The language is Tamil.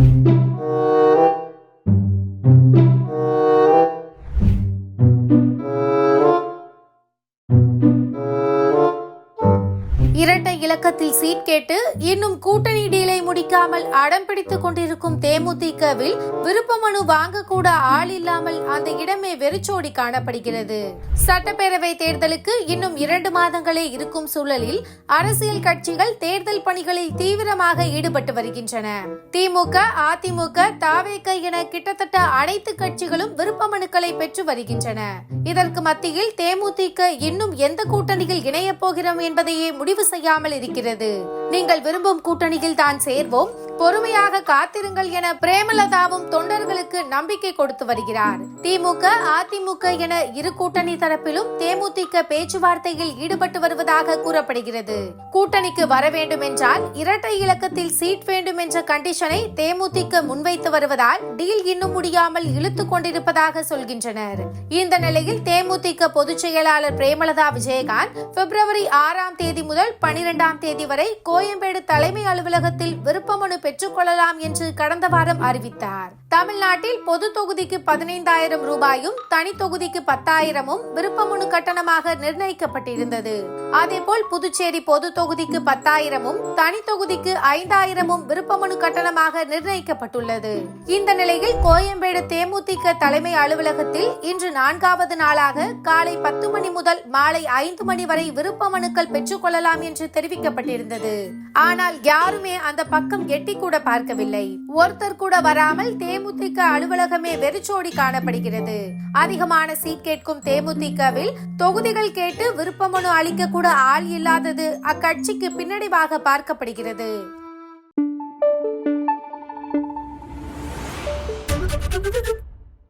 thank you. இரட்டை இலக்கத்தில் சீட் கேட்டு இன்னும் கூட்டணி டீலை முடிக்காமல் அடம் பிடித்துக் கொண்டிருக்கும் தேமுதிகவில் விருப்ப மனு வாங்கக்கூட ஆள் இல்லாமல் அந்த இடமே வெறிச்சோடி காணப்படுகிறது. சட்டப்பேரவை தேர்தலுக்கு இன்னும் இரண்டு மாதங்களே இருக்கும் சூழலில் அரசியல் கட்சிகள் தேர்தல் பணிகளில் தீவிரமாக ஈடுபட்டு வருகின்றன. திமுக அதிமுக தாவேக என கிட்டத்தட்ட அனைத்து கட்சிகளும் விருப்ப மனுக்களை பெற்று வருகின்றன. இதற்கு மத்தியில் தேமுதிக இன்னும் எந்த கூட்டணியில் இணையப் போகிறோம் என்பதையே முடிவு செய்யாமல் இருக்கிறது. நீங்கள் விரும்பும் கூட்டணியில் தான் சேர்வோம். பொறுமையாக காத்திருங்கள் என பிரேமலதாவும் தொண்டர்களுக்கு நம்பிக்கை கொடுத்து வருகிறார். திமுக அதிமுக என இரு கூட்டணி தரப்பிலும் தேமுதிக பேச்சுவார்த்தையில் ஈடுபட்டு வருவதாக கூறப்படுகிறது. கூட்டணிக்கு வர வேண்டும் என்றால் இரட்டை இலக்கத்தில் சீட் வேண்டும் என்ற கண்டிஷனை தேமுதிக முன்வைத்து வருவதால் டீல் இன்னும் முடியாமல் இழுத்துக் கொண்டிருப்பதாக சொல்கின்றனர். இந்த நிலையில் தேமுதிக பொதுச் செயலாளர் பிரேமலதா விஜயகாந்த் பிப்ரவரி ஆறாம் தேதி முதல் பனிரெண்டாம் தேதி வரை கோயம்பேடு தலைமை அலுவலகத்தில் விருப்பமனு பெற்றுக்கொள்ளலாம் என்று கடந்த வாரம் அறிவித்தார். தமிழ்நாட்டில் பொது தொகுதிக்கு பதினைந்தாயிரம் ரூபாயும் தனி தொகுதிக்கு பத்தாயிரமும் விருப்பமனு கட்டணமாக நிர்ணயிக்கப்பட்டிருந்தது. அதேபோல் புதுச்சேரி பொது தொகுதிக்கு பத்தாயிரமும் தனி தொகுதிக்கு ஐந்தாயிரமும் விருப்பமனு கட்டணமாக நிர்ணயிக்கப்பட்டுள்ளது. இந்த நிலையில் கோயம்பேடு தேமுதிக தலைமை அலுவலகத்தில் இன்று நான்காவது நாளாக காலை பத்து மணி முதல் மாலை ஐந்து மணி வரை விருப்ப மனுக்கள் பெற்றுக்கொள்ள கொள்ளலாம் என்று தெரிவிக்கப்பட்டிருந்தது. ஆனால் யாருமே அந்த பக்கம் எட்டி கூட பார்க்கவில்லை. ஒருத்தர் கூட வராமல் தேமுதிக அலுவலகமே வெறிச்சோடி காணப்படுகிறது. அதிகமான சீட் கேட்கும் தேமுதிகவில் தொகுதிகள் கேட்டு விருப்பமனு அளிக்க கூட ஆள் இல்லாதது அக்கட்சிக்கு பின்னடைவாக பார்க்கப்படுகிறது. Thank you.